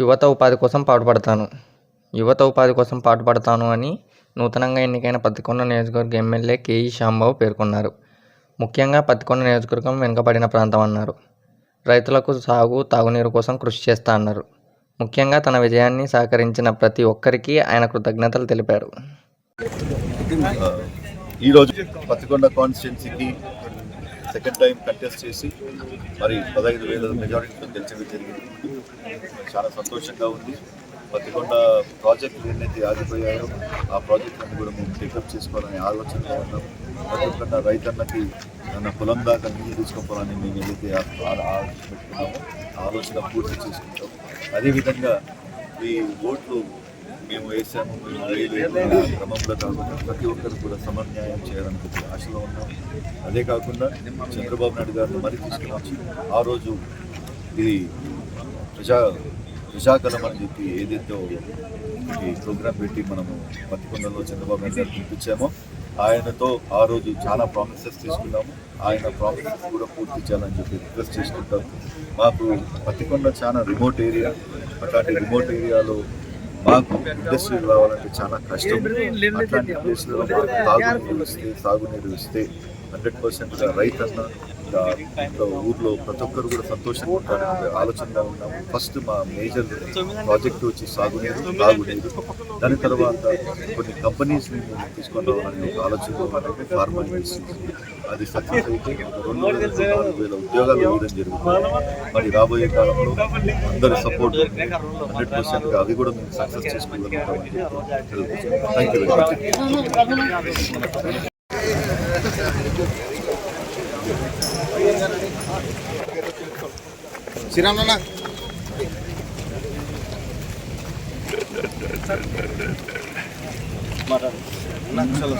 యువత ఉపాధి కోసం పాటుపడతాను. యువత ఉపాధి కోసం పాటుపడతాను అని నూతనంగా ఎన్నికైన పత్తికొండ నియోజకవర్గ ఎమ్మెల్యే కేఈ శ్యాంబాబు పేర్కొన్నారు. ముఖ్యంగా పత్తికొండ నియోజకవర్గం వెనుకబడిన ప్రాంతం అన్నారు. రైతులకు సాగు తాగునీరు కోసం కృషి చేస్తా అన్నారు. ముఖ్యంగా తన విజయాన్ని సహకరించిన ప్రతి ఒక్కరికి ఆయన కృతజ్ఞతలు తెలిపారు. ఈరోజు పత్తికొండ కాన్స్టిట్యున్సీకి సెకండ్ టైం కంటెస్ట్ చేసి మరి పదహైదు వేల మెజారిటీతో గెలిచడం జరిగింది. చాలా సంతోషంగా ఉంది. పత్తికొండ ప్రాజెక్టులు ఎన్నైతే ఆగిపోయాయో ఆ ప్రాజెక్టులను కూడా మేము టేకప్ చేసుకోవాలనే ఆలోచనలో ఉన్నాం. ప్రతి ఒక్క రైతన్నకి మన పొలం దాకా నీళ్ళు తీసుకోవాలని మేము ఏదైతే పెట్టుకున్నామో ఆ ఆలోచన పూర్తి చేసుకుంటాం అదేవిధంగా ఈ ఓట్లు మేము వేసాము మేము వేయలేదు క్రమంలో కాకుండా ప్రతి ఒక్కరు కూడా సమన్యాయం చేయాలనుకుంటే ఆశలో ఉన్నాం. అదే కాకుండా చంద్రబాబు నాయుడు గారిని మరి తీసుకుని ఆ రోజు ఇది ప్రజా విశాఖలం అని చెప్పి ఏదైతే ఈ ప్రోగ్రాం పెట్టి మనము పత్తికొండలో చంద్రబాబు నాయుడు గారు పిలిపించామో ఆయనతో ఆ రోజు చాలా ప్రామిసెస్ తీసుకున్నాము. ఆయన ప్రామిసెస్ కూడా పూర్తి చేయాలని చెప్పి రిక్వెస్ట్ చేసుకుంటాము. మాకు పత్తికొండ చాలా రిమోట్ ఏరియా. అట్లాంటి రిమోట్ ఏరియాలో మాకు ఇండస్ట్రీలు రావాలంటే చాలా కష్టం. అట్లాంటి ప్లేస్లో తాగునీరు ఇస్తే సాగునీరు ఇస్తే హండ్రెడ్ పర్సెంట్ రైతన్న ఊర్లో ప్రతి ఒక్కరు కూడా సంతోషంగా ఉంటారనే ఆలోచనగా ఉన్నాము. ఫస్ట్ మా మేజర్ ప్రాజెక్ట్ వచ్చి సాగునీరు తాగునీరు. దాని తర్వాత కొన్ని కంపెనీస్ తీసుకొని రావాలని ఒక ఆలోచన ఉన్నారంటే ఫార్మా అది సక్సెస్ అయితే రెండు వేల నాలుగు వేల ఉద్యోగాలు ఇవ్వడం జరుగుతుంది. మరి రాబోయే కాలంలో అందరి సపోర్ట్ హండ్రెడ్ పర్సెంట్ అది కూడా మేము success చేసుకోగలుగుతామని thank you very much Shriram না চলো